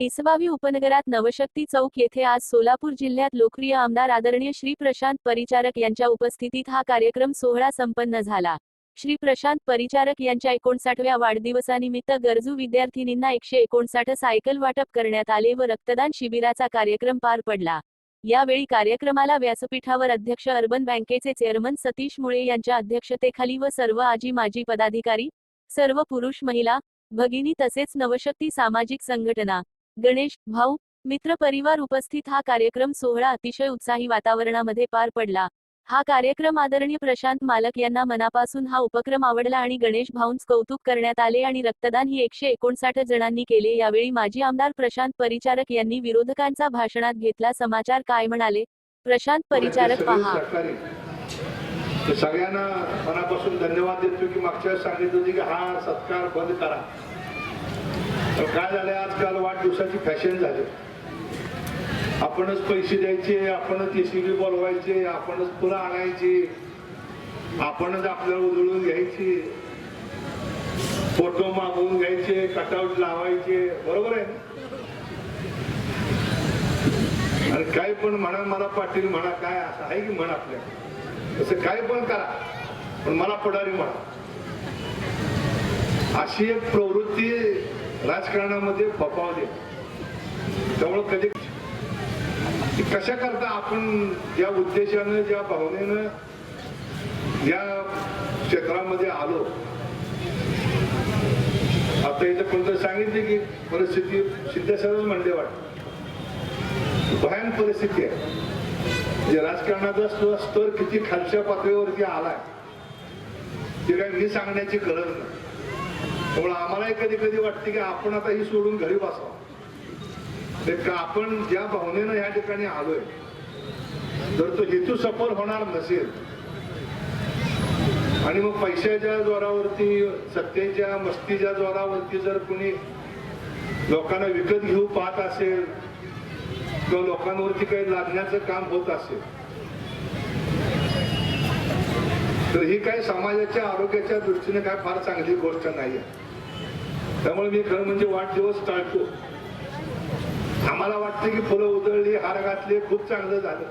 इसबावी उपनगरात नवशक्ती चौक येथे आज सोलापूर जिल्ह्यात लोकप्रिय आमदार आदरणीय श्री प्रशांत परिचारक यांच्या उपस्थितीत हा कार्यक्रम सोहळा संपन्न झाला. श्री प्रशांत परिचारक यांच्या एकोणसाठव्या वाढदिवसानिमित्त गरजू विद्यार्थिनींना एकशे एकोणसाठ सायकल वाटप करण्यात आले व रक्तदान शिबिराचा कार्यक्रम पार पडला. यावेळी कार्यक्रमाला व्यासपीठावर अध्यक्ष अर्बन बँकेचे चेअरमन सतीश मुळे यांच्या अध्यक्षतेखाली व सर्व आजी माजी पदाधिकारी सर्व पुरुष महिला भगिनी तसेच नवशक्ती सामाजिक संघटना गणेश भाऊ मित्र परिवार उपस्थित हा कार्यक्रम सोहळा अतिशय उत्साही वातावरणामध्ये पार पडला. हा कार्यक्रम आदरणीय प्रशांत मालक यांना मनापासून हा उपक्रम आवडला आणि गणेश भाऊंच कौतुक करण्यात आले आणि रक्तदान ही एकशे एकोणसाठ जणांनी केले. यावेळी माजी आमदार प्रशांत परिचारक यांनी विरोधकांचा भाषणात घेतला. समाचार काय म्हणाले? प्रशांत परिचारक पहा. सगळ्यांना मनापासून धन्यवाद देतो की मागच्या सांगितलं होतं की हा सत्कार बंद करा. काय झालंय? आजकाल वाढदिवसाची फॅशन झाली. आपणच पैसे द्यायचे आपणच एसीबी बोलवायचे आपणच फुलं आणायची आपणच आपल्याला उधळून घ्यायची फोटो मागवून घ्यायचे कटआउट लावायचे. बरोबर आहे आणि काय पण म्हणा मला पाटील म्हणा काय असं आहे की म्हणा आपल्या? तसं काय पण करा पण मला पडारी म्हणा. अशी एक प्रवृत्ती राजकारणामध्ये फोपावली त्यामुळं कधी कशा करता आपण ज्या उद्देशानं ज्या भावनेनं या क्षेत्रामध्ये आलो. आता इथं कोणतं सांगितले की परिस्थिती सिद्धेश्वरच म्हणले वाटत भयान परिस्थिती आहे. म्हणजे राजकारणाचा स्तर स्तर किती खालच्या पातळीवरती आलाय ते काय मी सांगण्याची गरज नाही. त्यामुळे आम्हालाही कधी कधी वाटते की आपण आता ही सोडून घरी बसावं. ते का आपण ज्या भावनेनं या ठिकाणी आलोय जर तो हेतू सफल होणार नसेल आणि मग पैशाच्या जोरावरती सत्तेच्या मस्तीच्या जोरावरती जर कुणी लोकांना विकत घेऊ पाहत असेल किंवा लोकांवरती काही लादण्याचं काम होत असेल तर ही काय समाजाच्या आरोग्याच्या दृष्टीने काय फार चांगली गोष्ट नाही आहे त्यामुळे मी खरं म्हणजे वाढदिवस टाळतो. आम्हाला वाटतं की फुलं उधळली हार घातले खूप चांगलं झालं.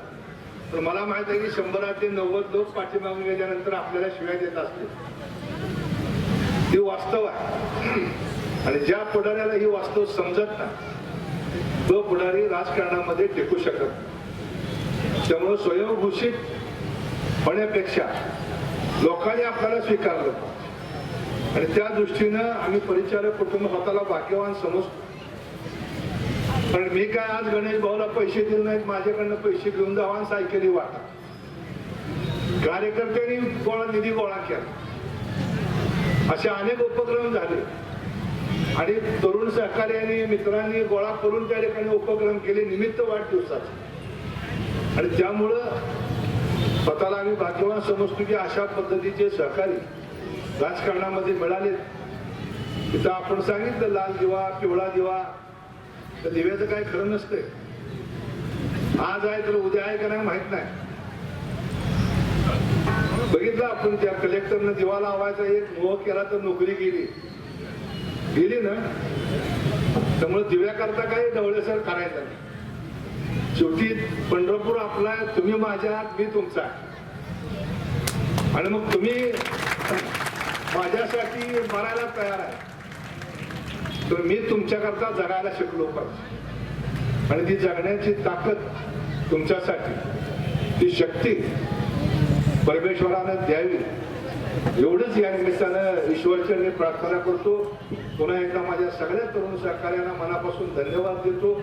तर मला माहीत आहे की शंभरात ते नव्वद लोक पाठीमागून गेल्यानंतर आपल्याला शिवाय देत असते ती वास्तव आहे. आणि ज्या पुढाऱ्याला ही वास्तव समजत नाही तो पुढारी राजकारणामध्ये टिकू शकत त्यामुळं स्वयंघोषित होण्यापेक्षा लोकांनी आपल्याला स्वीकारलं आणि त्या दृष्टीनं आम्ही परिचारक कुटुंब स्वतःला भाग्यवान समजतो. कारण मी काय आज गणेश भाऊला पैसे दिले नाहीत माझ्याकडनं पैसे घेऊन जावा सायकली वाटा. कार्यकर्त्यांनी गोळा निधी गोळा केला. असे अनेक उपक्रम झाले. आणि तरुण सहकार्याने मित्रांनी गोळा करून त्या ठिकाणी उपक्रम केले निमित्त वाढदिवसाचे. आणि त्यामुळं स्वतःला आम्ही भाग्यवान समजतो की अशा पद्धतीचे सहकारी राजकारणामध्ये मिळाले. तिथं आपण सांगितलं लाल दिवा पिवळा दिवा तर दिव्याचं काय खरं नसतंय. आज आहे तर उद्या आहे का नाही माहीत नाही. बघितलं आपण त्या कलेक्टरनं दिवा लावायचा एक मोह केला तर नोकरी गेली. गेली ना? त्यामुळे दिव्याकरता काही ढवळेसर करायचं नाही. शेवटी पंढरपूर आपला आहे, तुम्ही माझ्या आहात मी तुमचा आणि मग तुम्ही माझ्यासाठी मरायला तयार आहे. तर मी तुमच्याकरता जगायला शिकलो पाहिजे आणि ती जगण्याची ताकद तुमच्यासाठी ती शक्ती परमेश्वरानं द्यावी. एवढंच या निमित्तानं ईश्वरचरणी प्रार्थना करतो. पुन्हा एकदा माझ्या सगळ्या तरुण सहकार्यांना मनापासून धन्यवाद देतो.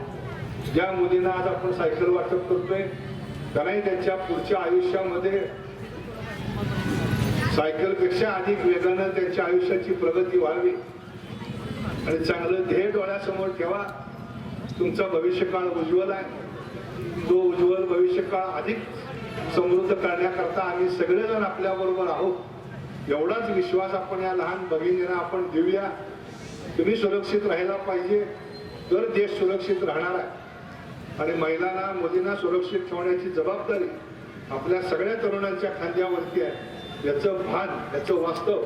ज्या मुलींना आज आपण सायकल वाटप करतोय. त्यांनाही त्यांच्या पुढच्या आयुष्यामध्ये सायकलपेक्षा अधिक वेगानं त्यांच्या आयुष्याची प्रगती व्हावी. आणि चांगलं ध्येय डोळ्यासमोर ठेवा. तुमचा भविष्यकाळ उज्ज्वल आहे. तो उज्ज्वल भविष्यकाळ अधिक समृद्ध करण्याकरता आम्ही सगळेजण आपल्या बरोबर आहोत. एवढाच विश्वास आपण या लहान भगिनींना आपण देऊया. तुम्ही सुरक्षित राहायला पाहिजे. तर देश सुरक्षित राहणार आहे. आणि महिलांना मुलींना सुरक्षित ठेवण्याची जबाबदारी आपल्या सगळ्या तरुणांच्या खांद्यावरती आहे. याचं भान याचं वास्तव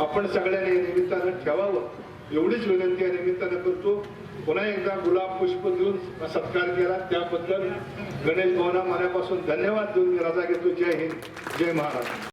आपण सगळ्यांनी या निमित्तानं ठेवावं. एवढीच विनंती या निमित्तानं करतो. पुन्हा एकदा गुलाब पुष्प देऊन सत्कार केला. त्याबद्दल गणेश भवना मनापासून धन्यवाद देऊन मी रजा घेतो. जय हिंद. जय महाराष्ट्र